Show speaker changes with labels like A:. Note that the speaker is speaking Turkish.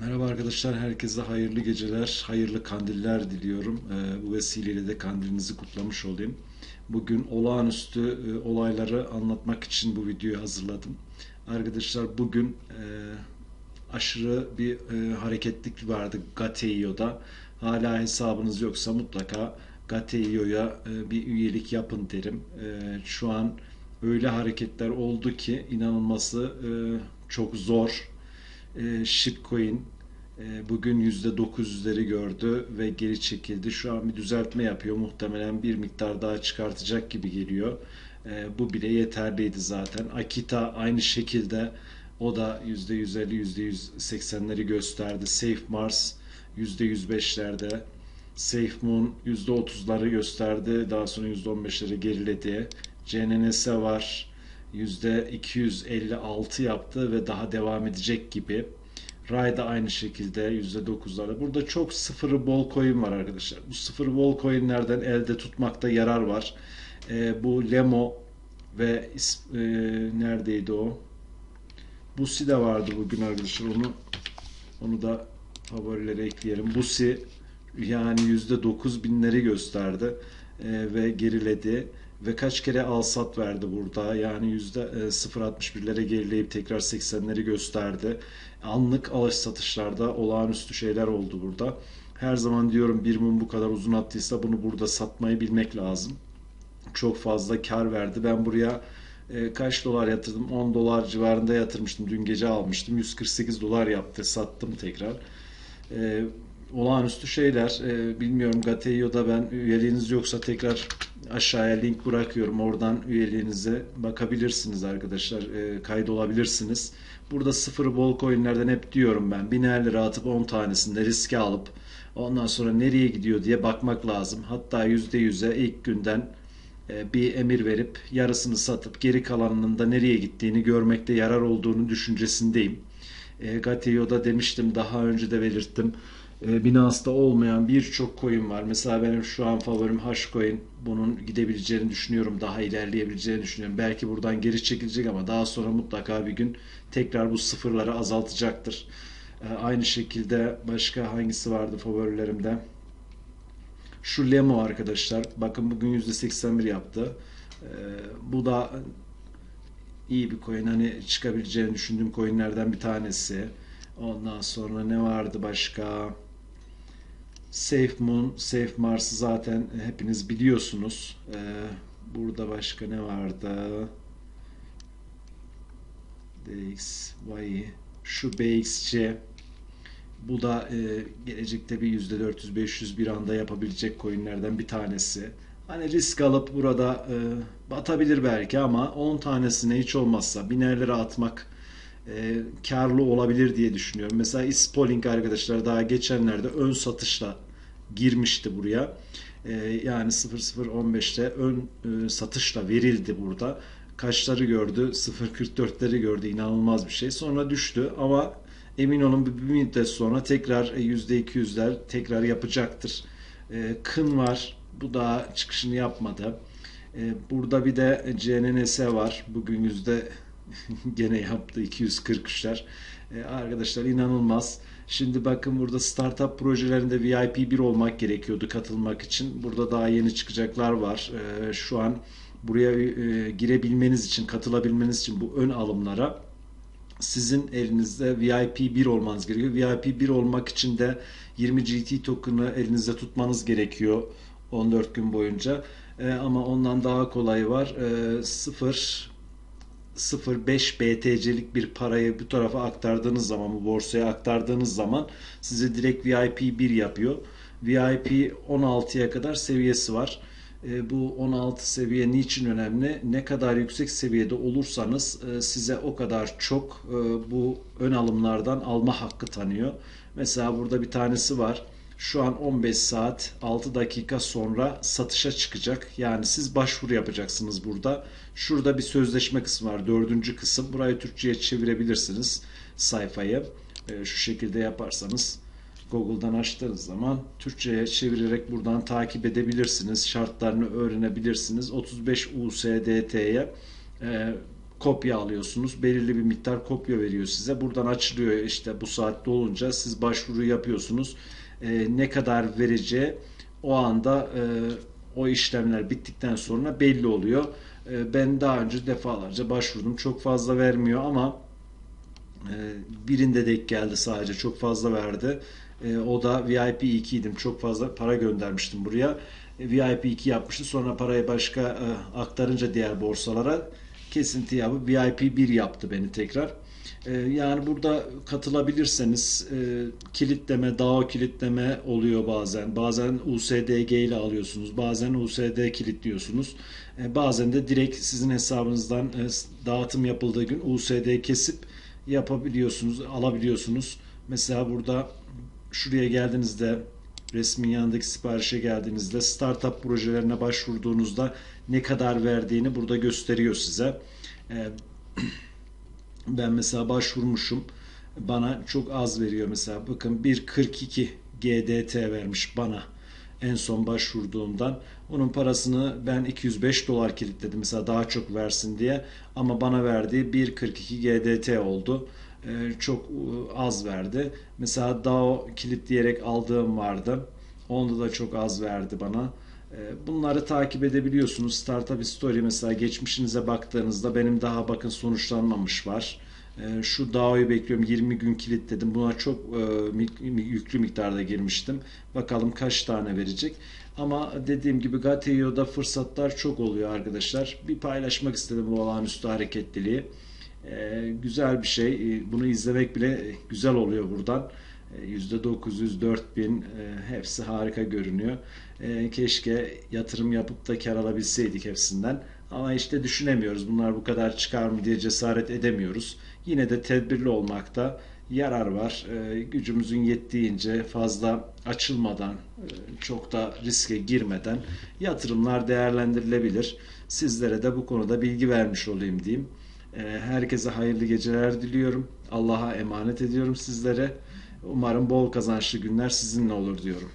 A: Merhaba arkadaşlar, herkese hayırlı geceler, hayırlı kandiller diliyorum. Ee, bu vesileyle de kandilinizi kutlamış olayım. Bugün olağanüstü e, olayları anlatmak için bu videoyu hazırladım. Arkadaşlar bugün e, aşırı bir e, hareketlik vardı Gateio'da. Hala hesabınız yoksa mutlaka Gateio'ya bir üyelik yapın derim. Şu an öyle hareketler oldu ki inanılması çok zor e, e, bugün %900'leri gördü ve geri çekildi. Şu an bir düzeltme yapıyor. Muhtemelen bir miktar daha çıkartacak gibi geliyor. E, bu bile yeterliydi zaten. Akita aynı şekilde o da %150, %180'leri gösterdi. Safe Mars %105'lerde. Safe Moon %30'ları gösterdi. Daha sonra %15'leri geriledi. CNNS var. %256 yaptı ve daha devam edecek gibi. Ray da aynı şekilde %9'larda. Burada çok sıfırı bol coin var arkadaşlar. Bu sıfır bol coinlerden elde tutmakta yarar var. E, bu Lemo ve e, neredeydi o? Busi de vardı bugün arkadaşlar. Onu onu da favorilere ekleyelim. Busi yani %9 binleri gösterdi e, ve geriledi ve kaç kere al sat verdi burada. Yani yüzde 0.61'lere gerileyip tekrar 80'leri gösterdi. Anlık alış satışlarda olağanüstü şeyler oldu burada. Her zaman diyorum bir mum bu kadar uzun attıysa bunu burada satmayı bilmek lazım. Çok fazla kar verdi. Ben buraya e, kaç dolar yatırdım? 10 dolar civarında yatırmıştım. Dün gece almıştım. 148 dolar yaptı. Sattım tekrar. E, olağanüstü şeyler. E, bilmiyorum Gateio'da ben üyeliğiniz yoksa tekrar aşağıya link bırakıyorum. Oradan üyeliğinize bakabilirsiniz arkadaşlar. E, kaydolabilirsiniz. Burada sıfır bol coinlerden hep diyorum ben. Biner lira atıp 10 tanesinde riske alıp ondan sonra nereye gidiyor diye bakmak lazım. Hatta %100'e ilk günden e, bir emir verip yarısını satıp geri kalanının da nereye gittiğini görmekte yarar olduğunu düşüncesindeyim. E, Gateio'da demiştim daha önce de belirttim e, Binance'da olmayan birçok coin var. Mesela benim şu an favorim Hashcoin. Bunun gidebileceğini düşünüyorum. Daha ilerleyebileceğini düşünüyorum. Belki buradan geri çekilecek ama daha sonra mutlaka bir gün tekrar bu sıfırları azaltacaktır. E, aynı şekilde başka hangisi vardı favorilerimde? Şu Lemo arkadaşlar. Bakın bugün %81 yaptı. E, bu da iyi bir coin. Hani çıkabileceğini düşündüğüm coinlerden bir tanesi. Ondan sonra ne vardı başka? Safe Moon, Safe Mars'ı zaten hepiniz biliyorsunuz. Ee, burada başka ne vardı? DX, Y, şu BXC. Bu da e, gelecekte bir %400-500 bir anda yapabilecek coinlerden bir tanesi. Hani risk alıp burada e, batabilir belki ama 10 tanesine hiç olmazsa binerlere atmak e, karlı olabilir diye düşünüyorum. Mesela Ispoling arkadaşlar daha geçenlerde ön satışla girmişti buraya. E, yani 0015'te ön e, satışla verildi burada. Kaçları gördü? 0.44'leri gördü. İnanılmaz bir şey. Sonra düştü ama emin olun bir müddet sonra tekrar %200'ler tekrar yapacaktır. E, Kın var. Bu da çıkışını yapmadı. E, burada bir de CNNS var. Bugün yüzde gene yaptı 243'ler. Ee, arkadaşlar inanılmaz. Şimdi bakın burada startup projelerinde VIP 1 olmak gerekiyordu katılmak için. Burada daha yeni çıkacaklar var. Ee, şu an buraya e, girebilmeniz için, katılabilmeniz için bu ön alımlara sizin elinizde VIP 1 olmanız gerekiyor. VIP 1 olmak için de 20 GT token'ı elinizde tutmanız gerekiyor 14 gün boyunca. Ee, ama ondan daha kolayı var. 0 0.5 BTC'lik bir parayı bu tarafa aktardığınız zaman bu borsaya aktardığınız zaman size direkt VIP 1 yapıyor. VIP 16'ya kadar seviyesi var. E, bu 16 seviye niçin önemli? Ne kadar yüksek seviyede olursanız e, size o kadar çok e, bu ön alımlardan alma hakkı tanıyor. Mesela burada bir tanesi var şu an 15 saat 6 dakika sonra satışa çıkacak. Yani siz başvuru yapacaksınız burada. Şurada bir sözleşme kısmı var. Dördüncü kısım. Burayı Türkçe'ye çevirebilirsiniz sayfayı. E, şu şekilde yaparsanız Google'dan açtığınız zaman Türkçe'ye çevirerek buradan takip edebilirsiniz. Şartlarını öğrenebilirsiniz. 35 USDT'ye e, kopya alıyorsunuz. Belirli bir miktar kopya veriyor size. Buradan açılıyor işte bu saatte olunca siz başvuru yapıyorsunuz. E, ne kadar vereceği o anda e, o işlemler bittikten sonra belli oluyor. E, ben daha önce defalarca başvurdum. Çok fazla vermiyor ama e, birinde denk geldi sadece. Çok fazla verdi. E, o da VIP 2 idim. Çok fazla para göndermiştim buraya. E, VIP 2 yapmıştı. Sonra parayı başka e, aktarınca diğer borsalara kesinti yapıp VIP 1 yaptı beni tekrar. E, yani burada katılabilirseniz e, kilitleme, DAO kilitleme oluyor bazen. Bazen USDG ile alıyorsunuz. Bazen USD kilitliyorsunuz. E, bazen de direkt sizin hesabınızdan e, dağıtım yapıldığı gün USD kesip yapabiliyorsunuz, alabiliyorsunuz. Mesela burada şuraya geldiğinizde resmin yanındaki siparişe geldiğinizde startup projelerine başvurduğunuzda ne kadar verdiğini burada gösteriyor size. Ee, ben mesela başvurmuşum. Bana çok az veriyor mesela. Bakın 1.42 GDT vermiş bana en son başvurduğumdan. Onun parasını ben 205 dolar kilitledim mesela daha çok versin diye. Ama bana verdiği 1.42 GDT oldu. Ee, çok e, az verdi. Mesela DAO kilitleyerek aldığım vardı. Onda da çok az verdi bana. Ee, Bunları takip edebiliyorsunuz. Startup Story mesela geçmişinize baktığınızda benim daha bakın sonuçlanmamış var. Şu DAO'yu bekliyorum 20 gün kilitledim. Buna çok e, yüklü miktarda girmiştim. Bakalım kaç tane verecek. Ama dediğim gibi Gateio'da fırsatlar çok oluyor arkadaşlar. Bir paylaşmak istedim bu olağanüstü hareketliliği. Ee, güzel bir şey. Ee, Bunu izlemek bile güzel oluyor buradan. Ee, %900, 4000 e, hepsi harika görünüyor. Ee, keşke yatırım yapıp da kar alabilseydik hepsinden. Ama işte düşünemiyoruz. Bunlar bu kadar çıkar mı diye cesaret edemiyoruz. Yine de tedbirli olmakta yarar var. Ee, gücümüzün yettiğince fazla açılmadan, e, çok da riske girmeden yatırımlar değerlendirilebilir. Sizlere de bu konuda bilgi vermiş olayım diyeyim. Ee, Herkese hayırlı geceler diliyorum. Allah'a emanet ediyorum sizlere. Umarım bol kazançlı günler sizinle olur diyorum.